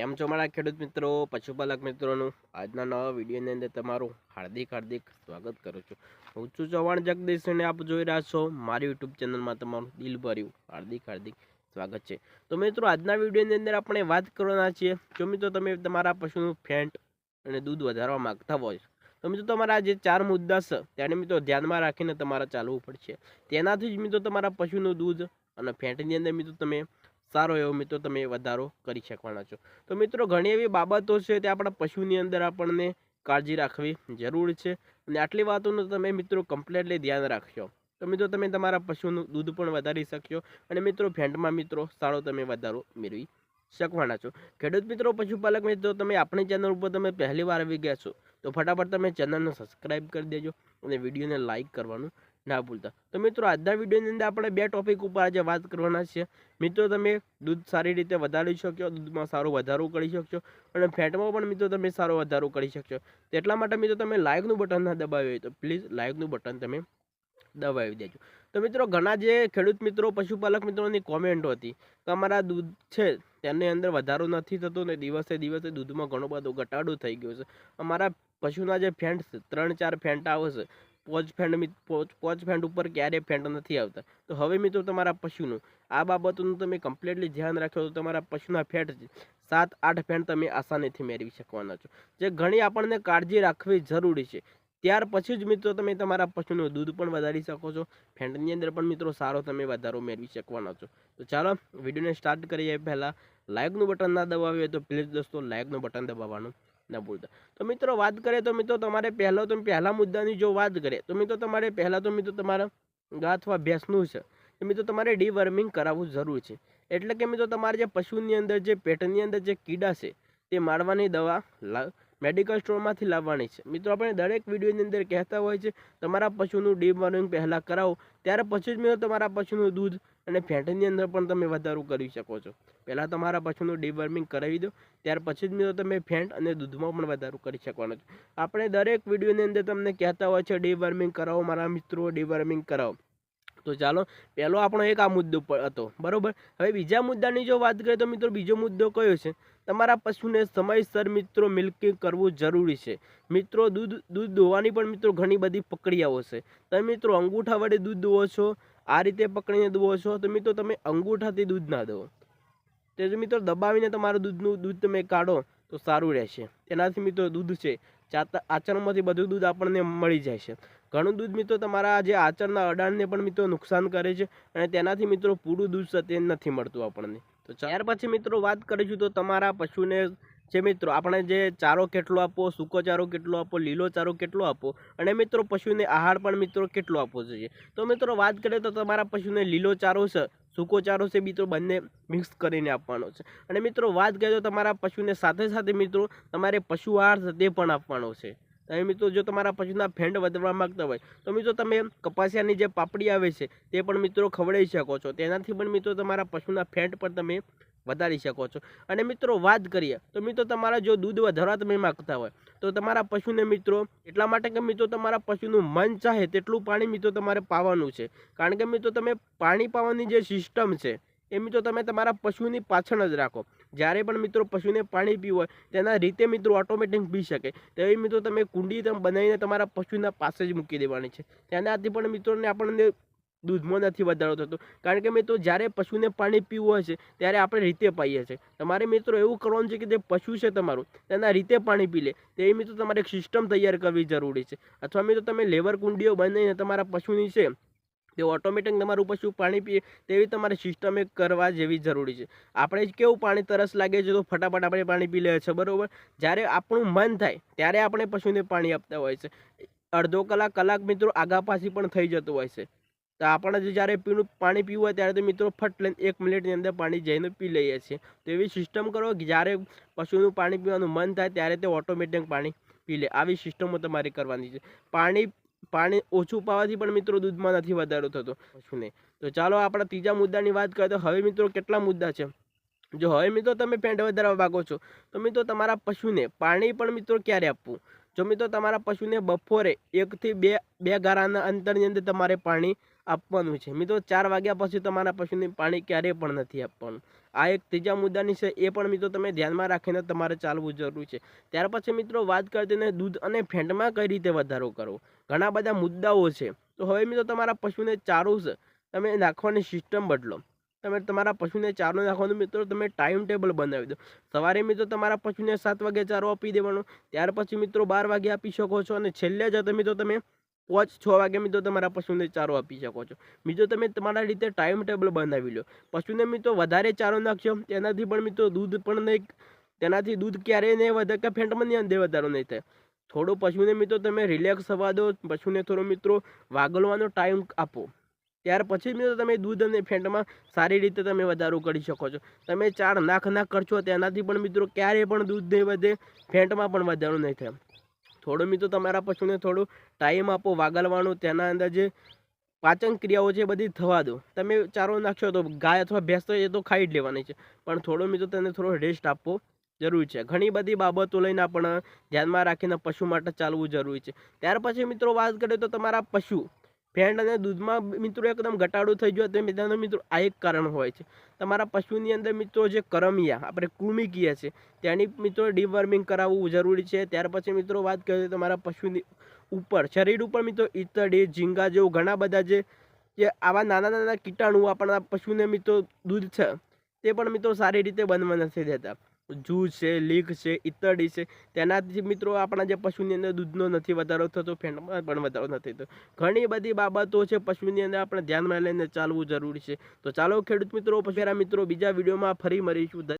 કેમ છો મારા ખેડૂત મિત્રો? પશુપાલક મિત્રોનું, આજના નવા વિડીયોની અંદર તમારું હાર્દિક હાર્દિક સ્વાગત કરું છું. હું છું ચૌહાણ જગદીશ અને આપ જોઈ રહ્યા છો. મારી યુટ્યુબ ચેનલમાં તમારું દિલ ભર્યું હાર્દિક હાર્દિક સ્વાગત છે. તો મિત્રો, આજના વિડીયોની અંદર આપણે વાત કરવાના છીએ. જો મિત્રો તમે તમારા પશુનું ફેન્ટ અને દૂધ વધારવા માગતા હોય, તો મિત્રો તમારા જે ચાર મુદ્દા છે તેને મિત્રો ધ્યાનમાં રાખીને તમારે ચાલવું પડશે. તેનાથી જ મિત્રો તમારા પશુનું દૂધ અને ફેંટની અંદર મિત્રો તમે સારો એવો મિત્રો તમે વધારો કરી શકવાના છો. તો મિત્રો, ઘણી એવી બાબતો છે તે આપણા પશુની અંદર આપણને કાળજી રાખવી જરૂર છે અને આટલી વાતોનું તમે મિત્રો કમ્પ્લેટલી ધ્યાન રાખશો તો મિત્રો, તમે તમારા પશુનું દૂધ પણ વધારી શકશો અને મિત્રો ફેન્ટમાં મિત્રો સારો તમે વધારો મેળવી શકવાના છો. ખેડૂત મિત્રો, પશુપાલક મિત્રો, તમે આપણી ચેનલ ઉપર તમે પહેલી વાર આવી ગયા છો તો ફટાફટ તમે ચેનલને સબસ્ક્રાઈબ કરી દેજો અને વિડીયોને લાઇક કરવાનું ના ભૂલતા. તો મિત્રો, આજના વિડીયોની અંદર આપણે બે ટોપિક ઉપર આજે વાત કરવાના છે મિત્રો, તમે દૂધ સારી રીતે વધારી શકશો, દૂધમાં સારો વધારો કરી શકશો અને ફેટમાં પણ મિત્રો તમે સારો વધારો કરી શકશો. એટલા માટે મિત્રો, તમે લાઇકનું બટન ના દબાવ્યું હોય તો પ્લીઝ લાઇકનું બટન તમે દબાવી દેજો. તો મિત્રો, ઘણા જે ખેડૂત મિત્રો, પશુપાલક મિત્રોની કોમેન્ટ હતી કે અમારા દૂધ છે, તેની અંદર વધારો નથી થતો ને દિવસે દિવસે દૂધમાં ઘણો બધો ઘટાડો થઈ ગયો છે. અમારા પશુના જે ફેન્ટ ત્રણ ચાર ફેન્ટ આવશે પોચ ફેન્ડ પોચ પોચ ફેન્ડ ઉપર ક્યારેય ફેન્ડ નથી આવતા. તો હવે મિત્રો તમારા પશુનું, આ બાબતોનું તમે કમ્પ્લીટલી ધ્યાન રાખો તો તમારા પશુના ફેટ સાત, આઠ ફેન્ડ તમે આસાનીથી મેળવી શકવાના છો. જે ઘણી આપણને કાળજી રાખવી જરૂરી છે. ત્યાર પછી જ મિત્રો તમે તમારા પશુનું દૂધ પણ વધારી શકો છો. ફેન્ટની અંદર પણ મિત્રો સારો તમે વધારો મેળવી શકવાના છો. તો ચાલો, વિડીયોને સ્ટાર્ટ કરીએ પહેલાં. લાઇકનું બટન ના દબાવ્યું તો પ્લીઝ દોસ્તો, લાઇકનું બટન દબાવવાનું. ના ભૂલતા. તો મિત્રો વાત કરીએ તો મિત્રો તમારે પહેલાં તો પહેલા મુદ્દાની જો વાત કરીએ, તો મિત્રો તમારે પહેલાં તો મિત્રો તમારા ગા અથવા ભેંસનું છે. તો મિત્રો તમારે ડીવર્મિંગ કરાવવું જરૂર છે. એટલે કે મિત્રો તમારે જે પશુની અંદર જે પેટની અંદર જે કીડા છે, તે મારવાની દવા મેડિકલ સ્ટોરમાંથી લાવવાની છે. મિત્રો આપણે દરેક વિડીયોની અંદર કહેતા હોય છે, તમારા પશુનું ડીવર્મિંગ પહેલાં કરાવો, ત્યાર પછી જ મિત્રો તમારા પશુનું દૂધ અને ફેટની અંદર પણ તમે વધારો કરી શકો છો. પહેલાં તમારા પશુનું ડીવર્મિંગ કરાવી દો, ત્યાર પછી જ મિત્રો તમે ફેન્ટ અને દૂધમાં પણ વધારો કરી શકવાનો છો. આપણે દરેક વિડીયોની અંદર તમને કહેતા હોય છે, ડીવર્મિંગ કરાવો, મારા મિત્રો, ડીવર્મિંગ કરાવો. તો ચાલો, પહેલો આપણો એક આ મુદ્દો હતો, બરાબર? હવે બીજા મુદ્દાની જો વાત કરીએ તો મિત્રો બીજો મુદ્દો કયો છે? તમારા પશુને સમયસર મિત્રો મિલ્કિંગ કરવું જરૂરી છે. મિત્રો દૂધ દૂધ દોવાની પણ મિત્રો ઘણી બધી પ્રક્રિયાઓ છે. તમે મિત્રો અંગૂઠા વડે દૂધ દોવો છો આ રીતે પકડીને દૂવો છો તો મિત્રો તમે અંગૂઠાથી દૂધ ના દો. તે જો મિત્રો દબાવીને તમારું દૂધનું દૂધ તમે કાઢો તો સારું રહેશે. તેનાથી મિત્રો દૂધ છે ચાતા આચરણમાંથી બધું દૂધ આપણને મળી જાય છે. ઘણું દૂધ મિત્રો તમારા જે આચરના અડાણને પણ મિત્રો નુકસાન કરે છે અને તેનાથી મિત્રો પૂરું દૂધ તે નથી મળતું આપણને. તો ત્યાર પછી મિત્રો વાત કરીશું તો તમારા પશુને જે મિત્રો, આપણે જે ચારો કેટલો આપવો, સૂકો ચારો કેટલો આપવો, લીલો ચારો કેટલો આપવો અને મિત્રો પશુને આહાર પણ મિત્રો કેટલો આપવો જોઈએ. તો મિત્રો વાત કરીએ તો તમારા પશુને લીલો ચારો છે, સૂકો ચારો છે, મિત્રો બંને મિક્સ કરીને આપવાનો છે. અને મિત્રો વાત કરીએ તો તમારા પશુને સાથે સાથે મિત્રો તમારે પશુ આહાર તે પણ આપવાનો છે. તમે મિત્રો જો તમારા પશુના ફેંડ વધવા માંગતા હોય, તો મિત્રો તમે કપાસિયાની જે પાપડી આવે છે તે પણ મિત્રો ખવડાવી શકો છો. તેનાથી પણ મિત્રો તમારા પશુના ફેંટ પણ તમે વધારી શકો છો. અને મિત્રો, વાત કરીએ, તો મિત્રો, તમારા જો દૂધ વધારવા તમે માગતા હોય, તો તમારા પશુને મિત્રો, એટલા માટે કે મિત્રો, તમારા પશુનું મન ચાહે તેટલું પાણી મિત્રો, તમારે પાવાનું છે. કારણ કે મિત્રો, તમે પાણી પાવાની જે સિસ્ટમ છે, એ મિત્રો, તમે તમારા પશુની પાછળ જ રાખો. જ્યારે પણ મિત્રો પશુને પાણી પીવું હોય, તેના રીતે મિત્રો ઓટોમેટિક પી શકે. તેવી મિત્રો, તમે કુંડી તમે બનાવીને તમારા પશુના પાસે જ મૂકી દેવાની છે. તેનાથી પણ મિત્રોને આપણને દૂધમાં નથી વધારો થતો. કારણ કે મિત્રો જ્યારે પશુને પાણી પીવું હોય છે, ત્યારે આપણે રીતે પાઈએ છીએ. તમારે મિત્રો એવું કરવાનું છે કે જે પશુ છે તમારું, તેના રીતે પાણી પી લે. તેવી મિત્રો તમારે એક સિસ્ટમ તૈયાર કરવી જરૂરી છે. અથવા મિત્રો તમે લેવર કુંડીઓ બનાવીને તમારા પશુની છે, તે ઓટોમેટિક તમારું પશુ પાણી પીએ, તેવી તમારે સિસ્ટમ એક કરવા જેવી જરૂરી છે. આપણે કેવું પાણી તરસ લાગે છે તો ફટાફટ આપણે પાણી પી લઈએ છીએ બરાબર? જ્યારે આપણું મન થાય, ત્યારે આપણે પશુને પાણી આપતા હોય છે. અડધો કલાક કલાક મિત્રો આગા પાછી પણ થઈ જતું હોય છે. તો આપણે જે જ્યારે પીણું પાણી પીવું હોય ત્યારે તો મિત્રો ફટ લઈને એક મિનિટની અંદર પાણી જઈને પી લઈએ છીએ. તો એવી સિસ્ટમ કરો કે જ્યારે પશુનું પાણી પીવાનું મન થાય ત્યારે તે ઓટોમેટિક પાણી પી લે. આવી સિસ્ટમો તમારે કરવાની છે. પાણી પાણી ઓછું પાવાથી પણ મિત્રો દૂધમાં નથી વધારો થતો પશુને. તો ચાલો આપણા ત્રીજા મુદ્દાની વાત કરીએ તો હવે મિત્રો કેટલા મુદ્દા છે? જો હવે મિત્રો તમે પેન્ટ વધારવા માગો છો, તો મિત્રો તમારા પશુને પાણી પણ મિત્રો ક્યારે આપવું? જો મિત્રો તમારા પશુને બપોરે એકથી બે બે ગારાના અંતરની અંદર તમારે પાણી આપવાનું છે. મિત્રો, ચાર વાગ્યા પછી તમારા પશુને પાણી ક્યારેય પણ નથી આપવાનું. આ એક ત્રીજા મુદ્દાની છે, એ પણ મિત્રો તમે ધ્યાનમાં રાખીને તમારે ચાલવું જરૂરી છે. ત્યાર પછી મિત્રો, વાત કરીને દૂધ અને ફેંટમાં કઈ રીતે વધારો કરવો? ઘણા બધા મુદ્દાઓ છે. તો હવે મિત્રો, તમારા પશુને ચારો છે, તમે નાખવાની સિસ્ટમ બદલો. તમે તમારા પશુને ચારો નાખવાનું મિત્રો, તમે ટાઈમ ટેબલ બનાવી દો. સવારે મિત્રો, તમારા પશુને સાત વાગે ચારો આપી દેવાનો. ત્યાર પછી મિત્રો, બાર વાગે આપી શકો છો અને છેલ્લે જતા મિત્રો, તમે પાંચ છ વાગે મિત્રો તમારા પશુને ચારો આપી શકો છો. બીજો તમે તમારા રીતે ટાઈમ ટેબલ બનાવી લો. પશુને મિત્રો વધારે ચારો નાખશો, તેનાથી પણ મિત્રો દૂધ પણ નહીં, તેનાથી દૂધ ક્યારેય નહીં વધે કે ફેંટમાં નહીં અંદર વધારો નહીં થાય. થોડો પશુને મિત્રો તમે રિલેક્સ થવા દો, પશુને થોડો મિત્રો વાગલવાનો ટાઈમ આપો. ત્યાર પછી મિત્રો તમે દૂધ અને ફેંટમાં સારી રીતે તમે વધારો કરી શકો છો. તમે ચાર નાખ નાખ કરશો, તેનાથી પણ મિત્રો ક્યારેય પણ દૂધ નહીં વધે, ફેંટમાં પણ વધારો નહીં થાય. થોડો મિત્રો તમારા પશુને થોડું ટાઈમ આપો, વાગલવાનો, તેના અંદર જે પાચન ક્રિયાઓ છે બધી થવા દો. તમે ચારો નાખશો તો ગાય અથવા ભેંસ તો એ તો ખાઈ જ લેવાની છે. પણ થોડો મિત્રો તેને થોડો રેસ્ટ આપવો જરૂરી છે. ઘણી બધી બાબતો લઈને આપણે ધ્યાનમાં રાખીને પશુ માટે ચાલવું જરૂરી છે. ત્યાર પછી મિત્રો વાત કરીએ તો તમારા પશુ ફેંટ અને દૂધમાં મિત્રો એકદમ ઘટાડો થઈ ગયો. તો મિત્રો મિત્રો આ એક કારણ હોય છે. તમારા પશુની અંદર મિત્રો જે કરમિયા, આપણે કૃમિ છીએ તેની મિત્રો ડીવર્મિંગ કરાવવું જરૂરી છે. ત્યાર પછી મિત્રો વાત કરીએ તો તમારા પશુની ઉપર, શરીર ઉપર મિત્રો ઈતડી ઝીંગા જેવું ઘણા બધા જે આવા નાના નાના કીટાણુ આપણા પશુને મિત્રો દૂધ છે, તે પણ મિત્રો સારી રીતે બનવા નથી દેતા જૂજ છે લીક છે ઇતરડી છે. તેનાથી મિત્રો આપણા જે પશુની અંદર દૂધનો નથી વધારો થતો, ફેંટમાં પણ વધારો નથી થતો. ઘણી બધી બાબતો છે પશુની અંદર આપણે ધ્યાનમાં લઈને ચાલવું જરૂરી છે. તો ચાલો ખેડૂત મિત્રો, પછી મિત્રો, બીજા વિડીયોમાં ફરી મળીશું.